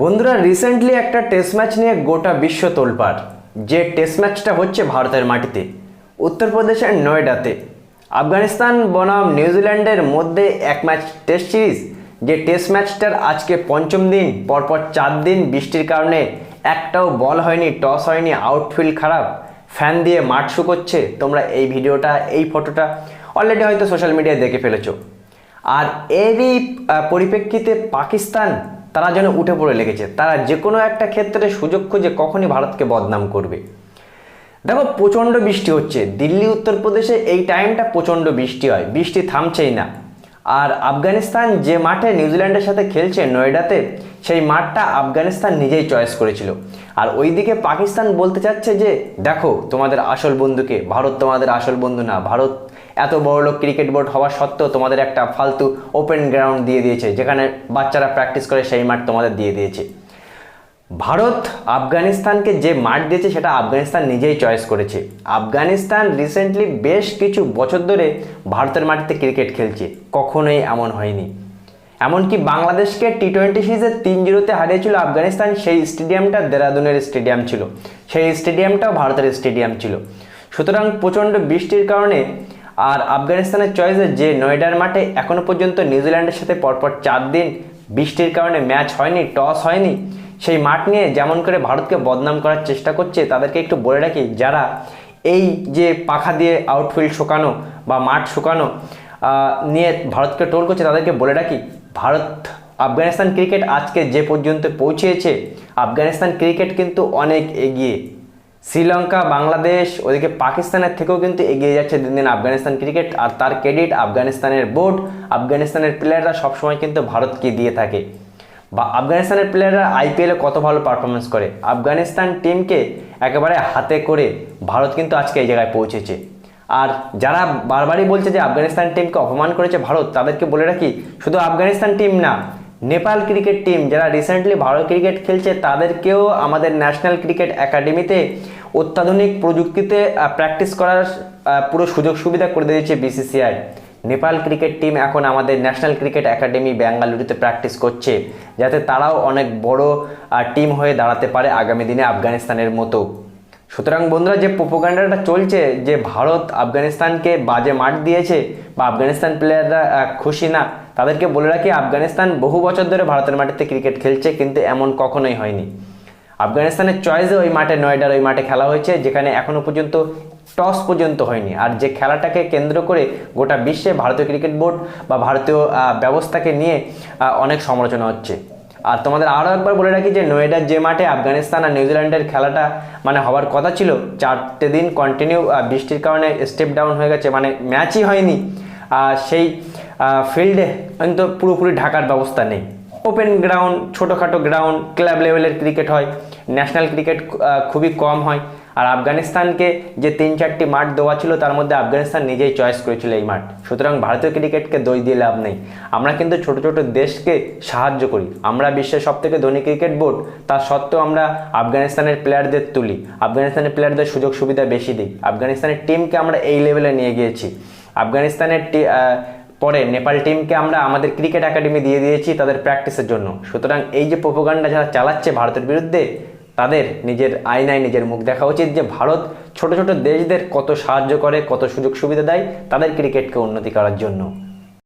বন্ধুরা রিসেন্টলি একটা test match নিয়ে গোটা বিশ্ব তোলপাড়। যে টেস্ট ম্যাচটা হচ্ছে ভারতের মাটিতে উত্তরপ্রদেশের নয়ডাতে। আফগানিস্তান, বনাম নিউজিল্যান্ডের মধ্যে এক ম্যাচ টেস্ট সিরিজ যে টেস্ট ম্যাচটার আজকে পঞ্চম দিন, পরপর চার দিন বৃষ্টির কারণে একটাও বল হয়নি টস হয়নি আউটফিল্ড খারাপ। ফ্যান দিয়ে মাঠ শুকোচ্ছে তোমরা এই ভিডিওটা, এই ফটোটা অলরেডি হয়তো সোশ্যাল মিডিয়ায় দেখে ফেলেছো। আর এরই পরিপ্রেক্ষিতে পাকিস্তান তারা যেন উঠে পড়ে লেগেছে। তারা যে কোনো একটা ক্ষেত্রে সুযোগ খুঁজে কখনই ভারতকে বদনাম করবে। দেখো, প্রচণ্ড বৃষ্টি হচ্ছে। দিল্লি, উত্তরপ্রদেশে এই টাইমটা প্রচণ্ড বৃষ্টি হয়। বৃষ্টি থামছেই না। আর আফগানিস্তান যে মাঠে নিউজিল্যান্ডের সাথে খেলছে নয়ডাতে, সেই মাঠটা আফগানিস্তান নিজেই চয়েস করেছিল। আর ওইদিকে পাকিস্তান বলতে চাচ্ছে যে, দেখো, তোমাদের আসল বন্ধুকে, ভারত তোমাদের আসল বন্ধু না, ভারত এত বড় লোক ক্রিকেট বোর্ড হওয়া সত্ত্বেও তোমাদের একটা ফালতু ওপেন গ্রাউন্ড দিয়ে দিয়েছে, যেখানে বাচ্চারা প্র্যাকটিস করে সেই মাঠ তোমাদের দিয়ে দিয়েছে। ভারত আফগানিস্তানকে যে মাঠ দিয়েছে, সেটা আফগানিস্তান নিজেই চয়েস করেছে। আফগানিস্তান রিসেন্টলি বেশ কিছু বছর ধরে ভারতের মাটিতে ক্রিকেট খেলছে, কখনোই এমন হয়নি। এমনকি বাংলাদেশকে টি টোয়েন্টি সিরিজে তিন জিরোতে হারিয়েছিল আফগানিস্তান, সেই স্টেডিয়ামটা দেরাদুনের স্টেডিয়াম ছিল। সেই স্টেডিয়ামটাও ভারতের স্টেডিয়াম ছিল। সুতরাং প্রচণ্ড বৃষ্টির কারণে আর আফগানিস্তানের চয়েসে যে নয়ডার মাঠে এখনও পর্যন্ত নিউজিল্যান্ডের সাথে পরপর চার দিন বৃষ্টির কারণে ম্যাচ হয়নি টস হয়নি, সেই মাঠ নিয়ে যেমন করে ভারতকে বদনাম করার চেষ্টা করছে, তাদেরকে একটু বলে রাখি, যারা এই যে পাখা দিয়ে আউটফিল্ড শুকানো বা মাঠ শুকানো নিয়ে ভারতকে টোল করছে, তাদেরকে বলে রাখি, ভারত, আফগানিস্তান ক্রিকেট আজকে যে পর্যন্ত পৌঁছেছে, আফগানিস্তান ক্রিকেট কিন্তু অনেক এগিয়ে। শ্রীলঙ্কা, বাংলাদেশ, ওদিকে পাকিস্তানের থেকেও কিন্তু এগিয়ে যাচ্ছে দিন দিন আফগানিস্তান ক্রিকেট। আর তার ক্রেডিট আফগানিস্তানের বোর্ড। আফগানিস্তানের প্লেয়াররা সবসময় কিন্তু ভারতকে দিয়ে থাকে। বা আফগানিস্তানের প্লেয়াররা আইপিএলে কত ভালো পারফরমেন্স করে। আফগানিস্তান টিমকে একেবারে হাতে করে ভারত কিন্তু আজকে এই জায়গায় পৌঁছেছে। আর যারা বারবারই বলছে যে আফগানিস্তান টিমকে অপমান করেছে ভারত, তাদেরকে বলে রাখি, শুধু আফগানিস্তান টিম না নেপাল ক্রিকেট টিম যারা রিসেন্টলি ভারত ক্রিকেট খেলছে, তাদেরকেও আমাদের ন্যাশনাল ক্রিকেট একাডেমিতে অত্যাধুনিক প্রযুক্তিতে প্র্যাকটিস করার পুরো সুযোগ সুবিধা করে দিয়েছে বিসিসিআই নেপাল ক্রিকেট টিম এখন আমাদের ন্যাশনাল ক্রিকেট একাডেমি বেঙ্গালুরুতে প্র্যাকটিস করছে, যাতে তারাও অনেক বড় টিম হয়ে দাঁড়াতে পারে আগামী দিনে আফগানিস্তানের মতো। সুতরাং বন্ধুরা, যে প্রোপোগান্ডাটা চলছে, যে ভারত আফগানিস্তানকে বাজে মাঠ দিয়েছে, বা আফগানিস্তান প্লেয়াররা খুশি না, তাদেরকে বলে রাখি, আফগানিস্তান বহু বছর ধরে ভারতের মাটিতে ক্রিকেট খেলছে, কিন্তু এমন কখনোই হয়নি। আফগানিস্তানের চয়েসে ওই মাঠে নয়ডার ওই মাঠে খেলা হয়েছে, যেখানে এখনও পর্যন্ত টস পর্যন্ত হয়নি। আর যে খেলাটাকে কেন্দ্র করে গোটা বিশ্বে ভারতীয় ক্রিকেট বোর্ড বা ভারতীয় ব্যবস্থাকে নিয়ে অনেক সমালোচনা হচ্ছে। আর তোমাদের আরও একবার বলে রাখি যে নোয়েডার যে মাঠে আফগানিস্তান আর নিউজিল্যান্ডের খেলাটা মানে হওয়ার কথা ছিল, চারটে দিন কন্টিনিউ বৃষ্টির কারণে স্টেপ ডাউন হয়ে গেছে মানে ম্যাচই হয়নি। আর সেই ফিল্ডে কিন্তু পুরোপুরি ঢাকার ব্যবস্থা নেই। ওপেন গ্রাউন্ড ছোটোখাটো গ্রাউন্ড ক্লাব লেভেলের ক্রিকেট হয়। ন্যাশনাল ক্রিকেট খুবই কম হয়। আর আফগানিস্তানকে যে তিন চারটি মাঠ দেওয়া ছিল, তার মধ্যে আফগানিস্তান নিজেই চয়েস করেছিল এই মাঠ। সুতরাং ভারতীয় ক্রিকেটকে দই দিয়ে লাভ নেই। আমরা কিন্তু ছোট ছোট দেশকে সাহায্য করি। আমরা বিশ্বের সব থেকে ধনী ক্রিকেট বোর্ড তা সত্ত্বেও আমরা আফগানিস্তানের প্লেয়ারদের তুলি। আফগানিস্তানের প্লেয়ারদের সুযোগ সুবিধা বেশি দিই। আফগানিস্তানের টিমকে আমরা এই লেভেলে নিয়ে গিয়েছি। আফগানিস্তানের পরে নেপাল টিমকে আমরা আমাদের ক্রিকেট একাডেমি দিয়ে দিয়েছি তাদের প্র্যাকটিসের জন্য। সুতরাং এই যে প্রোপোগান্ডা যারা চালাচ্ছে ভারতের বিরুদ্ধে তাদের নিজের আয়নায় নিজের মুখ দেখা উচিত যে ভারত ছোট ছোট দেশদের কত সাহায্য করে, কত সুযোগ সুবিধা দেয়, তাদের ক্রিকেটকে উন্নতি করার জন্য।